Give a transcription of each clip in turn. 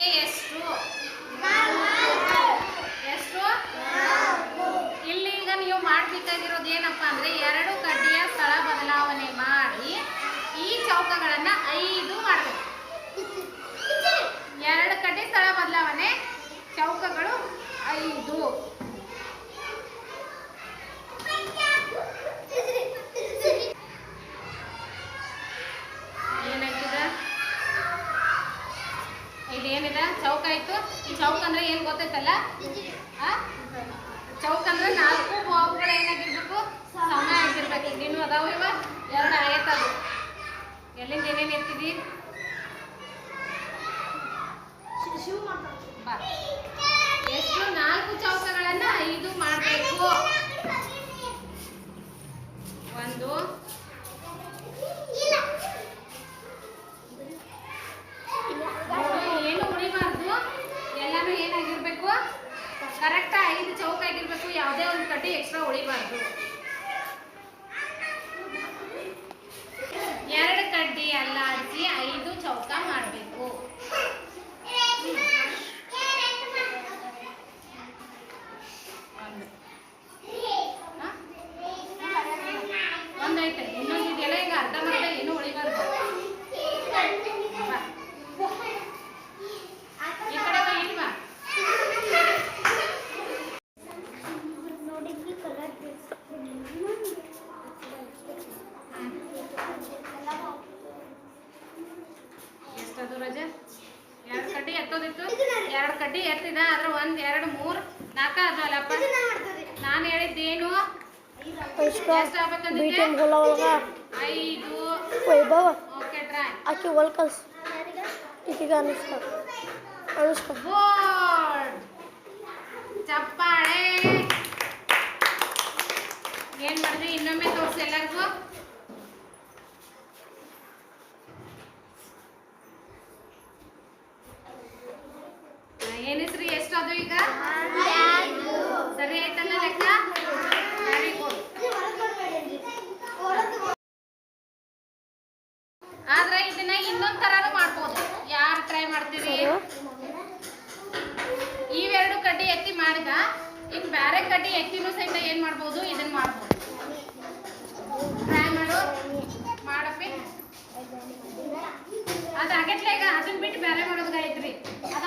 ಎಷ್ಟು? ಎಷ್ಟು? ಇಲ್ಲಿ ಈಗ ನೀವು ಮಾಡ್ಬೇಕಾಗಿರೋದು ಏನಪ್ಪಾ ಅಂದ್ರೆ ಎರಡು ಕಡ್ಡಿಯ ಸ್ಥಳ ಬದಲಾವಣೆ ಮಾಡಿ ಈ ಚೌಕಗಳನ್ನ ಐದು ಮಾಡಬೇಕು ಎರಡು ಕಡ್ಡಿ ಸ್ಥಳ ಬದಲಾವಣೆ ಚೌಕಗಳು ಐದು ಏನಾಯ್ತದ ಇದೇನಿದೆ ಚೌಕ ಅಂದ್ರೆ ಏನ್ ಗೊತ್ತೈತಲ್ಲ ಚೌಕ್ ಅಂದ್ರೆ ನಾಲ್ಕು ಬಾವುಗಳು ಏನಾಗಿರ್ಬೇಕು? ಸಮ ಆಗಿರ್ಬೇಕು. ಇನ್ನು ಅದಾವ ಇವ? ಎರಡು ಆಯತ್ತದು ಎಲ್ಲಿಂದ ಏನೇನು ಬಾ. ಎಷ್ಟು? ನಾಲ್ಕು ಚೌಕಗಳನ್ನ ಐದು ಮಾಡಬೇಕು ಒಂದು ಏನು ಉಳಿಬಾರ್ದು ಎಲ್ಲಾನು ಏನಾಗಿರ್ಬೇಕು ಕರೆಕ್ಟ್ ಐದು ಚೌಕ ಆಗಿರ್ಬೇಕು ಕಡ್ಡಿ ಎಕ್ಸ್ಟ್ರಾ ಉಳಿಬಾರ್ದು ಎರಡು ಕಡ್ಡಿ ಅಲ್ಲಾಡಿಸಿ ಐದು ಚೌಕ ಮಾಡಬೇಕು. ಒಂದೈತೆ ಇನ್ನೊಂದು ಇದೆಲ್ಲ ಈಗ ಅರ್ಧ ಮರ್ಧ ಏನು ಉಳಿಬಾರ್ದು ಎಷ್ಟದು ಎರಡು ಕಡ್ಡಿ ಎತ್ತೋದಿತ್ತು. ಎರಡು ಕಡ್ಡಿ ಎತ್ತಿದ ಅದ್ರ ಒಂದ್ ಎರಡು ಮೂರ್ ನಾಲ್ಕ ಅದಲ್ಲಪ್ಪ ನಾನು ಹೇಳಿದ್ದೇನು? ಐದು. ವೈಭವ. ಓಕೆ ಟ್ರೈ ಆಕಿ ಹೊಲ್ ಕಲ್ಸ್. ಈಗೀಗ ಚಪ್ಪಾಳೆ. ಏನ್ ಮಾಡಿದ್ರಿ ಇನ್ನೊಮ್ಮೆ ತೋರಿಸಿ ಎಲ್ಲರಿಗೂ. ಏನ್ ಎಷ್ಟಾದ್ರು ಎಷ್ಟದು ಈಗ ಸರಿ ಆಯ್ತಲ್ಲ ಲೆಕ್ಕ? ವೆರಿ ಗುಡ್ ಆದ್ರೆ ಇದನ್ನ ಇನ್ನೊಂದ್ ತರಾನು ಮಾಡ್ಬೋದು. ಯಾರು ಟ್ರೈ ಮಾಡ್ತೀರಿ? ಇವೆರಡು ಕಡ್ಡಿ ಎತ್ತಿ ಮಾಡಿದ ಇನ್ ಬೇರೆ ಕಡ್ಡಿ ಎತ್ತಿನೂ ಸಹಿತ ಏನ್ ಮಾಡ್ಬೋದು? ಇದನ್ನ ಮಾಡ್ಬೋದು. ಟ್ರೈ ಮಾಡು. ಮಾಡಪ್ಪಿ. ಅದ ಆಗತ್ಲೆ ಈಗ ಅದನ್ನ ಬಿಟ್ಟು ಬ್ಯಾರೆ ಮಾಡೋದು ಐತ್ರಿ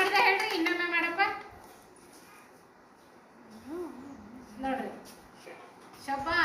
ಮಾಡಿದ ಹೇಳ್ರಿ ಇನ್ನೊಮ್ಮೆ ಮಾಡಪ್ಪ. ನೋಡ್ರಿ ಶಬಾಷ್